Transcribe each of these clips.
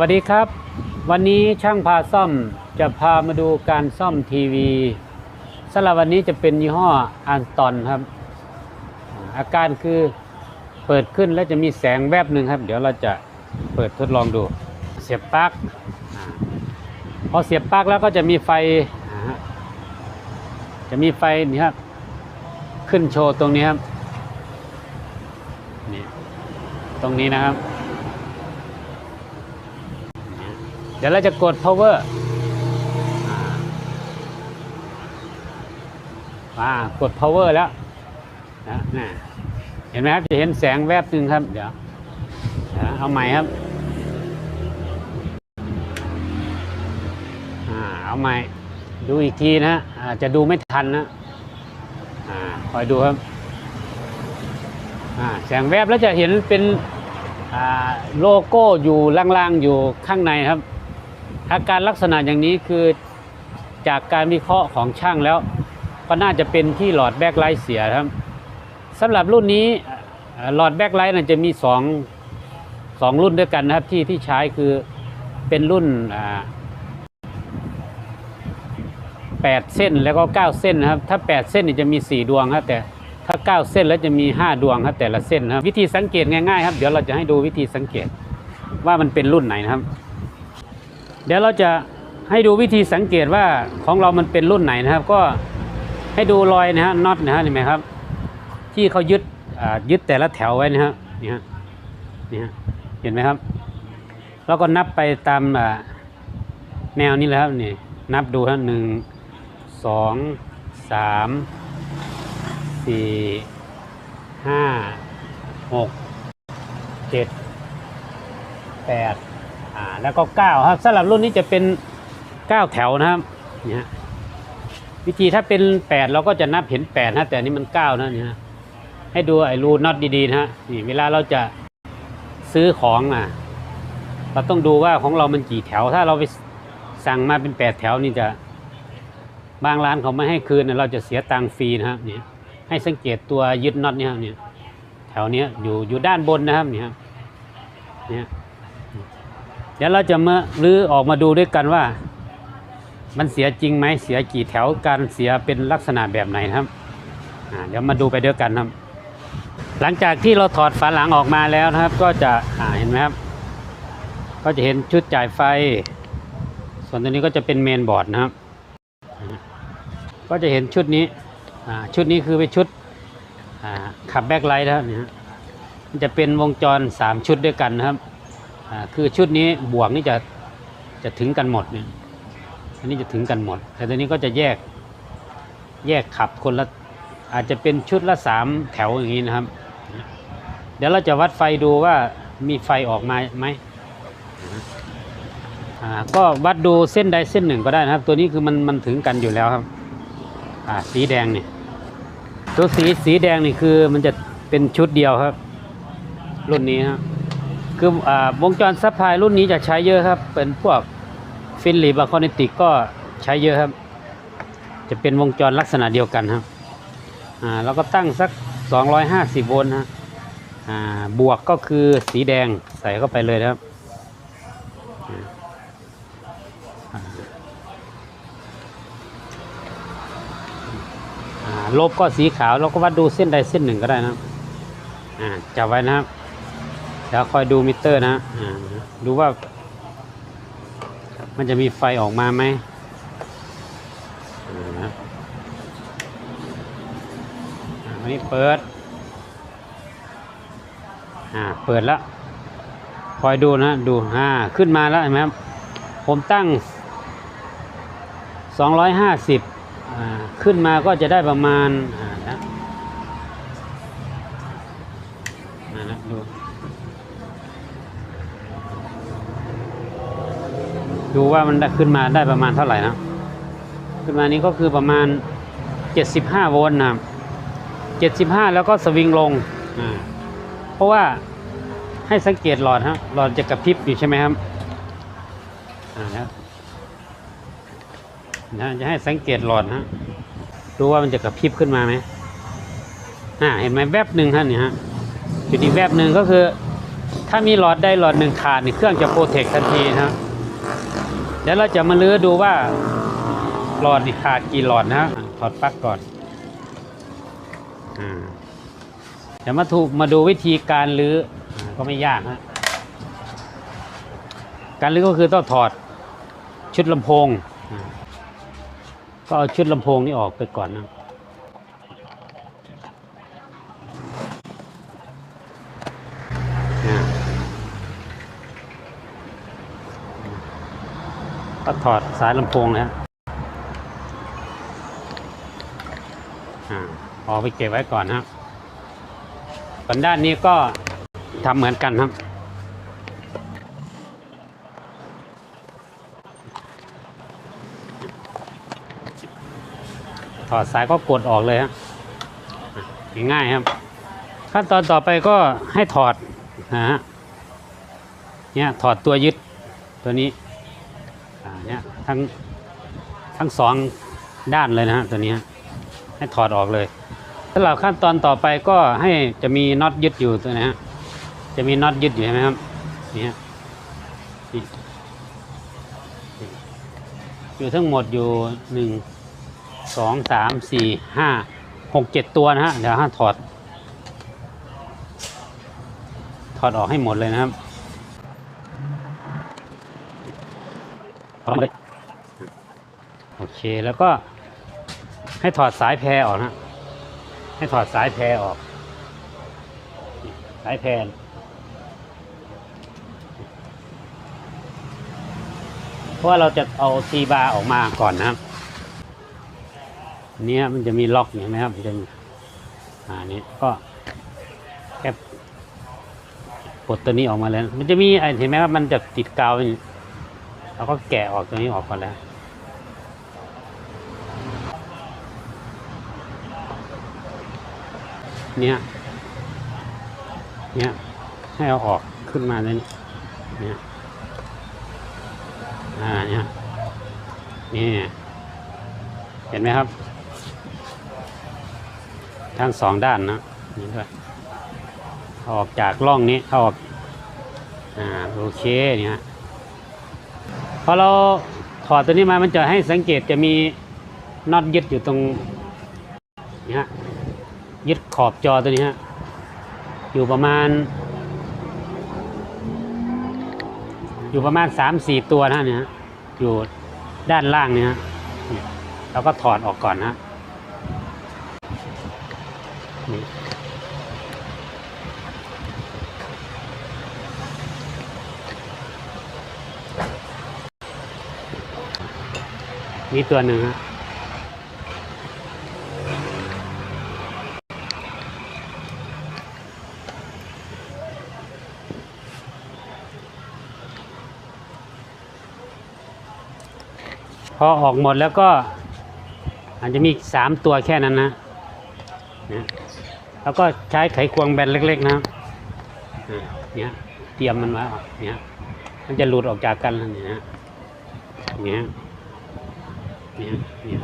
วัสดีครับ วันนี้ช่างพาซ่อมจะพามาดูการซ่อมทีวีสำหรับวันนี้จะเป็นยี่ห้ออันตอนครับ อาการคือเปิดขึ้นแล้วจะมีแสงแวบหนึ่งครับ เดี๋ยวเราจะเปิดทดลองดู เสียบปลั๊กพอเสียบปลั๊กแล้วก็จะมีไฟ จะมีไฟนี่ครับขึ้นโชว์ตรงนี้ครับนี่ตรงนี้นะครับ เดี๋ยวเราจะกด power อ่ากด power แล้วนะนะเห็นไหมครับ จะเห็นแสงแวบหนึ่งครับ เดี๋ยวเอาใหม่ครับเอาใหม่ ดูอีกทีนะอาจะดูไม่ทันนะคอยดูครับแสงแวบแล้วจะเห็นเป็นโลโก้อยู่ล่างๆอยู่ข้างในครับ อาการลักษณะอย่างนี้คือจากการวิเคราะห์ของช่างแล้ว ก็น่าจะเป็นที่หลอดแบ็คไลท์เสียครับสำหรับรุ่นนี้หลอดแบ็คไลท์น่จะมีสองสองรุ่นด้วยกันนะครับที่ที่ใช้คือเป็นรุ่นอ่าแปดเส้นแล้วก็เก้าเส้นนะครับ ถ้าแปดเส้นจะมีสี่ดวงครับแต่ถ้าเก้าเส้นแล้วจะมีห้าดวงครับแต่ละเส้นครับวิธีสังเกตง่ายๆครับ เดี๋ยวเราจะให้ดูวิธีสังเกตว่ามันเป็นรุ่นไหนนะครับ เดี๋ยวเราจะให้ดูวิธีสังเกตว่าของเรามันเป็นรุ่นไหนนะครับ ก็ให้ดูรอยนะฮะน็อตนะฮะเห็นไหมครับ ที่เขายึดยึดแต่ละแถวไว้นะฮะนี่ฮะนี่ฮะเห็นไหมครับ แล้วก็นับไปตามแนวนี้เลยครับนี่นับดูฮะหนึ่งสองสามสี่ห้าหกเจ็ดแปด แล้วก็9ครับสำหรับรุ่นนี้จะเป็น9แถวนะครับเนี่ยฮะวิธีถ้าเป็น8เราก็จะนับเห็น8นะแต่นี้มัน9นะเนี่ยฮะให้ดูไอ้รูน็อตดีๆนะฮะนี่เวลาเราจะซื้อของอะเราต้องดูว่าของเรามันกี่แถว ถ้าเราไปสั่งมาเป็น8แถวนี่จะบางร้านเขาไม่ให้คืนเราจะเสียตังค์ฟรีนะครับเนี่ยให้สังเกตตัวยึดน็อตเนี่ยครับเนี่ยแถวเนี้ยอยู่อยู่ด้านบนนะครับเนี่ยครับเนี่ย เดี๋ยวเราจะมารื้อออกมาดูด้วยกันว่า มันเสียจริงไหมเสียกี่แถวการเสียเป็นลักษณะแบบไหนครับเดี๋ยวมาดูไปด้วยกันครับ หลังจากที่เราถอดฝาหลังออกมาแล้วนะครับ ก็จะเห็นไหมครับ ก็จะเห็นชุดจ่ายไฟ ส่วนตัวนี้ก็จะเป็นเมนบอร์ดนะครับ ก็จะเห็นชุดนี้ชุดนี้คือเป็นชุดขับแบ็คไลท์นะครับนี่ฮะมันจะเป็นวงจร 3 ชุดด้วยกันนะครับ คือชุดนี้บวกนี่จะจะถึงกันหมดเนี่ยอันนี้จะถึงกันหมด แต่ตัวนี้ก็จะแยกแยกขับคนละอาจจะเป็นชุดละสามแถวอย่างนี้นะครับ เดี๋ยวเราจะวัดไฟดูว่ามีไฟออกมาไหมก็วัดดูเส้นใดเส้นหนึ่งก็ได้นะครับ ตัวนี้คือมันมันถึงกันอยู่แล้วครับสีแดงนี่ตัวสีสีแดงนี่คือมันจะเป็นชุดเดียวครับ รุ่นนี้ครับ คืออวงจรซัพพลายรุ่นนี้จะใช้เยอะครับ เป็นพวกฟินลีบาคอนิติกก็ใช้เยอะครับ จะเป็นวงจรลักษณะเดียวกันครับอ่าเราก็ตั้งสัก 250 โวลต์นะอ่าบวกก็คือสีแดงใส่เข้าไปเลยครับอ่าลบก็สีขาวเราก็วัดดูเส้นใดเส้นหนึ่งก็ได้นะครับอ่าจับไว้นะครับ เดี๋ยวคอยดูมิเตอร์นะอ่าดูว่า มันจะมีไฟออกมาไหมอ่านะวันนี้เปิด อ่า เปิดแล้วคอยดูนะ ดูอ่าขึ้นมาแล้วเห็นไหมครับ ผมตั้ง 250อ่าขึ้นมาก็จะได้ประมาณอ่านะอ่านะดู ดูว่ามันได้ขึ้นมาได้ประมาณเท่าไหร่นะขึ้นมานี้ก็คือประมาณ 75 โวลต์นะครับ75 แล้วก็สวิงลงอ่าเพราะว่าให้สังเกตหลอดฮะหลอดจะกระพริบอยู่ใช่ไหมครับอ่านะนะจะให้สังเกตหลอดฮะดูว่ามันจะกระพริบขึ้นมาไหมอ่าเห็นไหมแวบหนึ่งฮะนี่ฮะจุดอีกแวบหนึ่งก็คือ ถ้ามีหลอดได้หลอดหนึ่งขาดนี่เครื่องจะโปรเทคทันทีนะครับ เดี๋ยวเราจะมาลื้อดูว่าหลอดนี่ขาดกี่หลอดนะฮะถอดปลั๊กก่อนเดี๋ยวมาถูกมาดูวิธีการลื้อก็ไม่ยากฮะการลื้อก็คือต้องถอดชุดลำโพง ก็เอาชุดลำโพงนี่ออกไปก่อนนะ ก็ถอดสายลำโพงนะฮะอ่าออไปเก็บไว้ก่อนนะครับส่วนด้านนี้ก็ทำเหมือนกันครับ ถอดสายก็กดออกเลยฮะง่ายครับ ขั้นตอนต่อไปก็ให้ถอดนะฮะเนี่ยถอดตัวยึดตัวนี้ ทั้งทั้งสองด้านเลยนะฮะตัวนี้ฮะให้ถอดออกเลยสำหรับขั้นตอนต่อไปก็ให้จะมีน็อตยึดอยู่ตัวนี้ฮะจะมีน็อตยึดอยู่ใช่ไหมครับนี่ฮะอยู่ทั้งหมดอยู่หนึ่งสองสามสี่ห้าหกเจ็ดตัวนะฮะเดี๋ยวห้าถอด ถอดออกให้หมดเลยนะครับถอดเลยโอเค แล้วก็ให้ถอดสายแพรออกนะ ให้ถอดสายแพรออก สายแพรเพราะว่าเราจะเอาซีบาร์ออกมาก่อนนะครับเนี้ยมันจะมีล็อกเห็นไหมครับมันจะมีอ่านี้ก็แค่ปลดตัวนี้ออกมาแล้ว มันจะมีเห็นไหมครับมันจะติดกาวเราก็แกะออกตัวนี้ออกก่อนแล้ว เนี่ยเนี่ยให้เอาออกขึ้นมาเลยเนี่ยอ่าเนี่ยนี่เห็นไหมครับ ทั้งสองด้านนะนี่ด้วยออกจากร่องนี้เอาออกอ่าโอเคเนี่ยพอเราถอดตัวนี้มามันจะให้สังเกตจะมีน็อตยึดอยู่ตรงเนี้ ยึดขอบจอตัวนี้ฮะ อยู่ประมาณ อยู่ประมาณสามสี่ตัวนะเนี่ยฮะอยู่ด้านล่างเนี่ยฮะเนี่ยเราก็ถอดออกก่อนนะนี่นี่ตัวหนึ่งฮะ พอออกหมดแล้วก็อาจจะมีสามตัวแค่นั้นนะนะแล้วก็ใช้ไขควงแบนเล็ก ๆ นะอ่าเนี่ยเตรียมมันไว้เนี่ยมันจะหลุดออกจากกันแล้วเนี่ยเนี่ยเนี่ยเนี่ย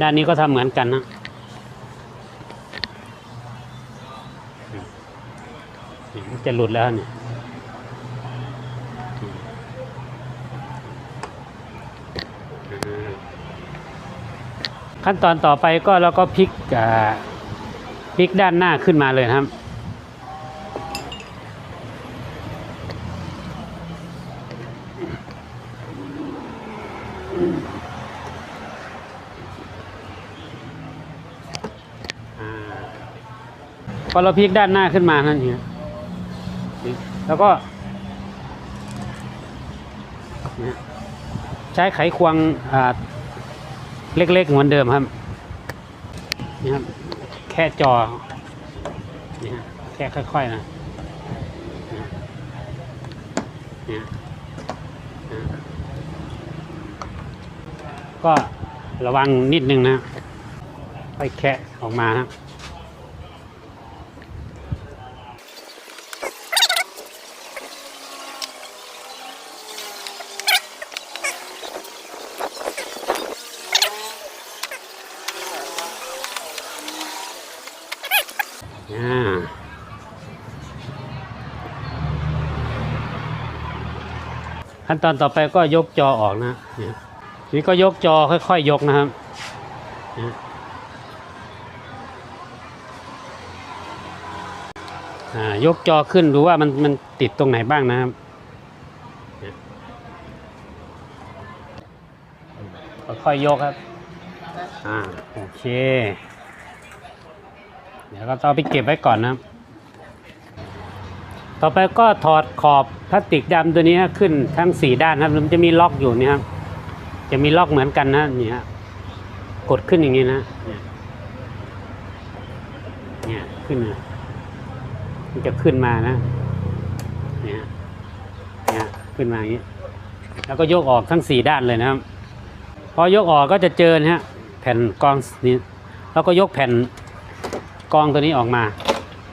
ด้านนี้ก็ทำเหมือนกันนะเนี่ยมัน จะหลุดแล้วเนี่ยขั้นตอนต่อไปก็เราก็พลิกอ่าพลิกด้านหน้าขึ้นมาเลยครับพอเราพลิกด้านหน้าขึ้นมานั่นเอง แล้วก็ใช้ไขควงเล็กๆเหมือนเดิมครับนี่ครับแค่จอนี่ฮะแค่ค่อยๆนะนี่ก็ระวังนิดนึงนะค่อยแคะออกมาครับ อ่า ขั้นตอนต่อไปก็ยกจอออกนะนี่ก็ยกจอค่อยๆยกนะครับยกจอขึ้นดูว่ามันมันติดตรงไหนบ้างนะครับค่อยๆยกครับอ่าโอเค เดี๋ยวก็ต้องไปเก็บไว้ก่อนนะครับ ต่อไปก็ถอดขอบพลาสติกดำตัวนี้ขึ้นทั้งสี่ด้านครับมันจะมีล็อกอยู่นี่ครับจะมีล็อกเหมือนกันนะนี่ฮะกดขึ้นอย่างนี้นะเนี่ยขึ้นนะมันจะขึ้นมานะเนี่ยเนี่ยขึ้นมาอย่างนี้ แล้วก็ยกออกทั้งสี่ด้านเลยนะครับพอยกออกก็จะเจอนะฮะแผ่นกองนี้แล้วก็ยกแผ่นกองตัวนี้ออกมา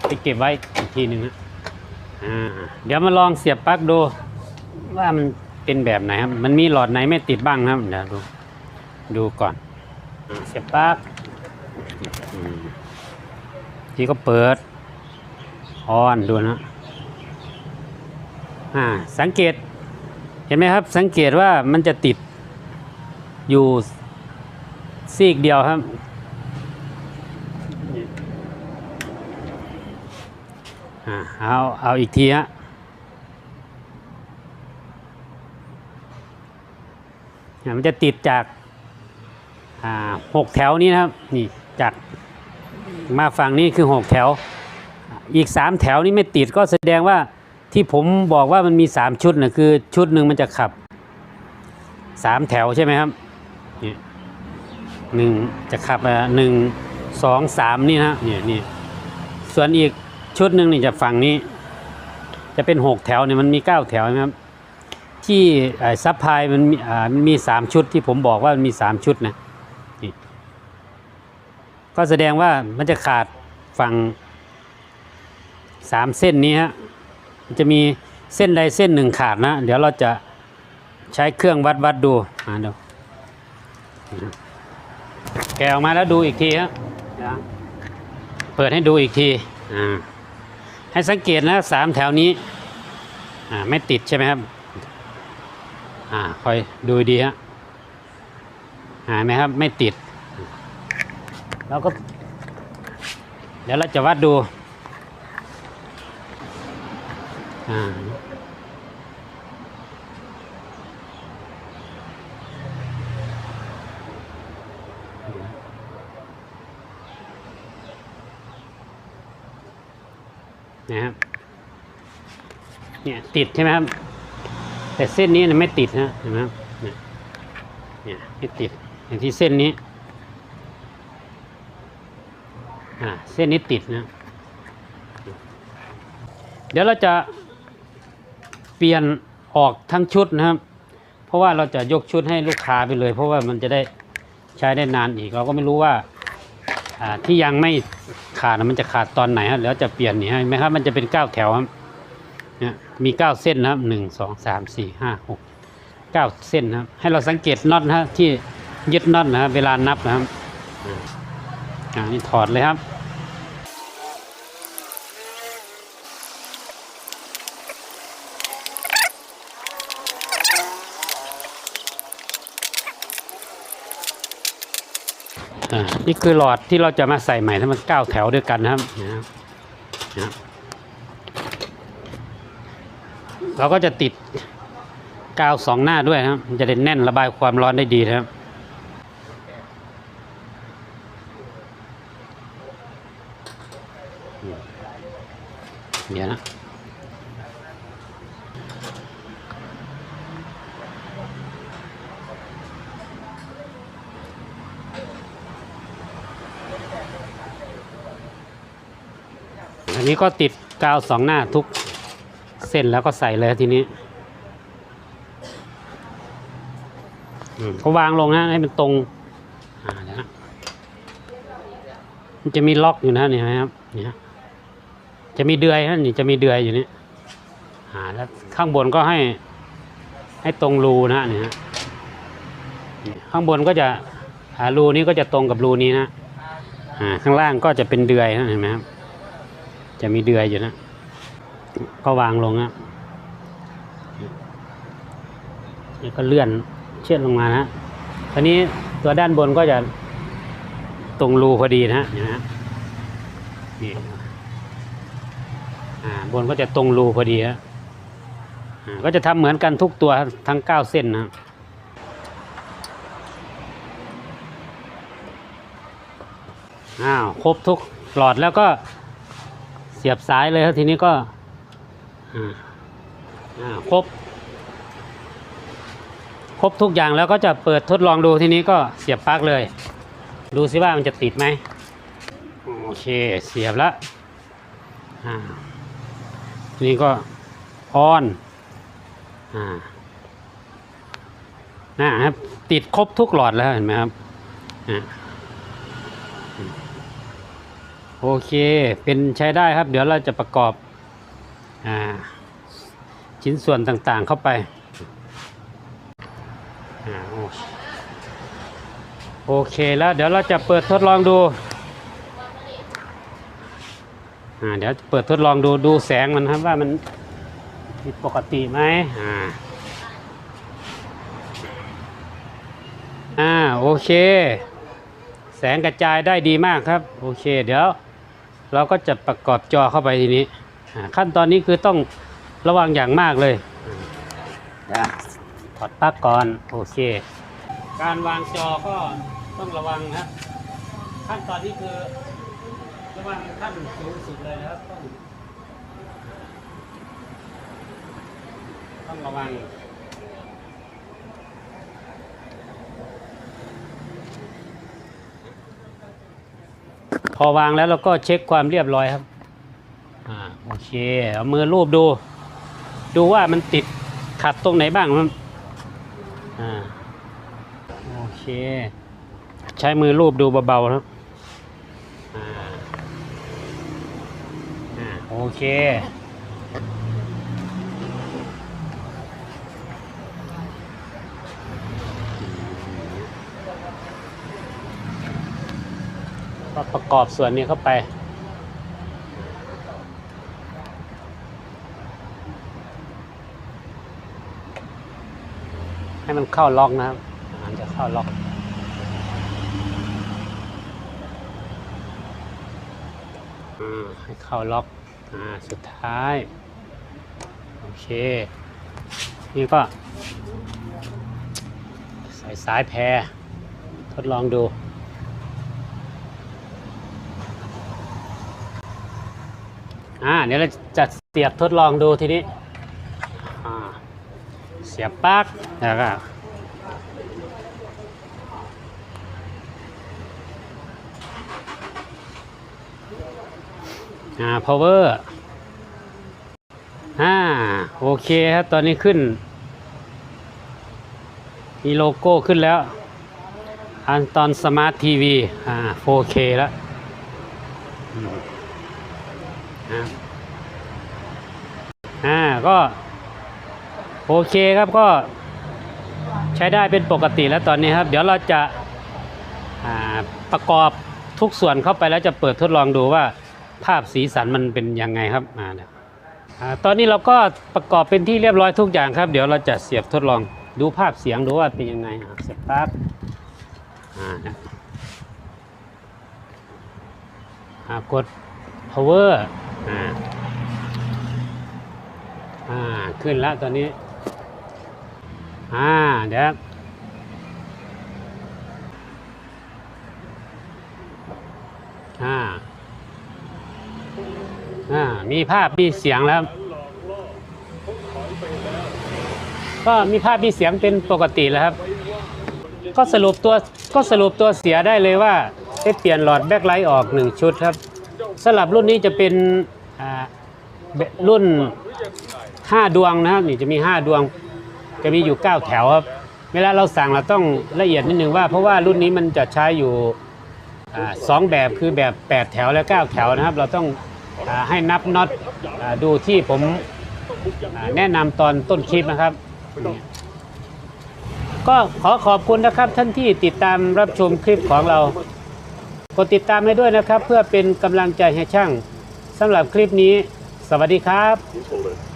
ไปเก็บไว้อีกทีหนึ่งนะ อ่าเดี๋ยวมาลองเสียบปลั๊กดูว่ามันเป็นแบบไหนครับ มันมีหลอดไหนไม่ติดบ้างครับเดี๋ยวดูดูก่อน เสียบปลั๊กอืมทีก็เปิดออนดูนะอ่าสังเกต เห็นไหมครับ สังเกตว่ามันจะติดอยู่ซีกเดียวครับ อ่าเอาเอาอีกทีฮะอ่ามันจะติดจากหกแถวนี้นะครับนี่จากมาฝั่งนี้คือหกแถว อีกสามแถวนี้ไม่ติดก็แสดงว่าที่ผมบอกว่ามันมีสามชุดนะคือชุดหนึ่งมันจะขับสามแถวใช่ไหมครับนี่หนึ่งจะขับหนึ่งสองสามนี่นะเนี่ยนี่ส่วนอีก ชุดหนึ่งนี่จะฝั่งนี้ จะเป็นหกแถวเนี่ยมันมีเก้าแถวนะครับ ที่ซับพลายมันมีมีสามชุดที่ผมบอกว่ามันมีสามชุดนะก็แสดงว่ามันจะขาดฝั่งสามเส้นนี้ฮะมันจะมีเส้นใดเส้นหนึ่งขาดนะ เดี๋ยวเราจะใช้เครื่องวัดวัดดูอ่าดี๋ยวแกะออกมาแล้วดูอีกทีครับเปิดให้ดูอีกทีอ่า ให้สังเกตนะสามแถวนี้ไม่ติดใช่ไหมครับอ่าคอยดูดีฮะหาไหมครับไม่ติดเราก็ เดี๋ยวเราจะวัดดูอ่า นะครับเนี่ย ติดใช่ไหมครับ แต่เส้นนี้นะไม่ติดนะเห็นไหมครับเนี่ยไม่ติดอย่างที่เส้นนี้อ่าเส้นนี้ติดนะเดี๋ยวเราจะเปลี่ยนออกทั้งชุดนะครับ เพราะว่าเราจะยกชุดให้ลูกค้าไปเลย เพราะว่ามันจะได้ใช้ได้นานอีก เราก็ไม่รู้ว่าอ่าที่ยังไม่ขาดนะมันจะขาดตอนไหนครับแล้วจะเปลี่ยนนี่ให้ไหมครับ มันจะเป็นเก้าแถวครับ นี่ยมีเก้าเส้นนะครับหนึ่งสองสามสี่ห้าหกเก้าเส้นนะครับ ให้เราสังเกตน็อตนะที่ยึดน็อตนะครับเวลานับนะครับอ่านี่ถอดเลยครับอ่านี่คือหลอดที่เราจะมาใส่ใหม่ทั้งหมดเก้าแถวด้วยกันนะครับนะครับนะครับ เราก็จะติดกาวสองหน้าด้วยนะครับจะได้แน่นระบายความร้อนได้ดีนะครับเดี๋ยวนะอันนี้ก็ติดกาวสองหน้าทุก เส้นแล้วก็ใส่เลยทีนี้อืมก็วางลงนะให้มันตรงอ่าเดี๋ยวนะมันจะมีล็อกอยู่นะนี่เห็นไหมครับเนี่ยจะมีเดือยนะนี่จะมีเดือยอยู่นี่อ่าแล้วข้างบนก็ให้ ให้ตรงรูนะนี่ฮะนี่ข้างบนก็จะอ่ารูนี้ก็จะตรงกับรูนี้นะอ่าข้างล่างก็จะเป็นเดือยนะเห็นไหมครับจะมีเดือยอยู่นะ ก็วางลงนะนี่ก็เลื่อนเชือดลงมานะทีนี้ตัวด้านบนก็จะตรงรูพอดีนะฮะนไหมฮะนี่อ่าบนก็จะตรงรูพอดีฮะก็จะทำเหมือนกันทุกตัวทั้งเก้าเส้นนะอ้าวครบทุกหลอดแล้วก็เสียบสายเลยครับทีนี้ก็ ครบ ครบทุกอย่างแล้วก็จะเปิดทดลองดูทีนี้ก็เสียบปลั๊กเลย ดูซิว่ามันจะติดไหมโอเคเสียบแล้วทีนี้ก็ออนอ่านะครับ ติดครบทุกหลอดแล้วเห็นไหมครับอโอเค เป็นใช้ได้ครับ เดี๋ยวเราจะประกอบ ชิ้นส่วนต่างๆเข้าไปโอเคแล้วเดี๋ยวเราจะเปิดทดลองดูเดี๋ยวเปิดทดลองดูดูแสงมันครับว่ามันผิดปกติไหมอ่าอ่าโอเค แสงกระจายได้ดีมากครับ โอเค เดี๋ยว เราก็จะประกอบจอเข้าไปทีนี้ ขั้นตอนนี้คือต้องระวังอย่างมากเลยอ่าถอดปลั๊กก่อนโอเค การวางจอก็ต้องระวังนะครับขั้นตอนนี้คือระวังขั้นสูงสุดเลยนะครับต้องต้องระวังพอวางแล้วเราก็เช็คความเรียบร้อยครับ อ่าโอเค เอามือรูปดู ดูว่ามันติดขัดตรงไหนบ้างครับอ่าโอเค ใช้มือรูปดูเบาๆครับอ่าอ่าโอเคก็ประกอบส่วนนี้เข้าไป ให้มันเข้าล็อกนะครับมันจะเข้าล็อก ให้เข้าล็อกอ่าสุดท้าย โอเค นี่ก็ ใส่สายแพร ทดลองดูอ่าเดี๋ยวเราจะเสียบทดลองดูทีนี้ เสียบปลั๊กแล้วก็อ่า power อ่าโอเคครับตอนนี้ขึ้น มีโลโก้ขึ้นแล้ว อันตอนสมาร์ททีวีอ่า 4K แล้วอ่าอ่าก็ โอเคครับก็ใช้ได้เป็นปกติแล้วตอนนี้ครับ เดี๋ยวเราจะาประกอบทุกส่วนเข้าไปแล้วจะเปิดทดลองดูว่าภาพสีสันมันเป็นยังไงครับอ่าเนี่ยตอนนี้เราก็ประกอบเป็นที่เรียบร้อยทุกอย่างครับ เดี๋ยวเราจะเสียบทดลองดูภาพเสียงดูว่าเป็นยังไงเสียบปั๊บกด power อ่าขึ้นแล้วตอนนี้ อ่าเดี๋ยวอ่าอ่ามีภาพมีเสียงแล้ว ก็มีภาพมีเสียงเป็นปกติแล้วครับ ก็สรุปตัวก็สรุปตัวเสียได้เลยว่าได้เปลี่ยนหลอดแบ็คไลท์ออกหนึ่งชุดครับสำหรับรุ่นนี้จะเป็นอ่าเบรุ่น 5 ดวงนะครับนี่จะมี 5 ดวง จะมีอยู่ 9 แถวครับ เวลาเราสั่งเราต้องละเอียดนิดนึงว่า เพราะว่ารุ่นนี้มันจะใช้อยู่สองแบบคือแบบ 8 แถวและ 9 แถวนะครับ เราต้องอให้นับน็อตอดูที่ผมแนะนำตอนต้นคลิปนะครับ ก็ขอขอบคุณนะครับท่านที่ติดตามรับชมคลิปของเรา กดติดตามให้ด้วยนะครับ เพื่อเป็นกำลังใจให้ช่างสำหรับคลิปนี้ สวัสดีครับ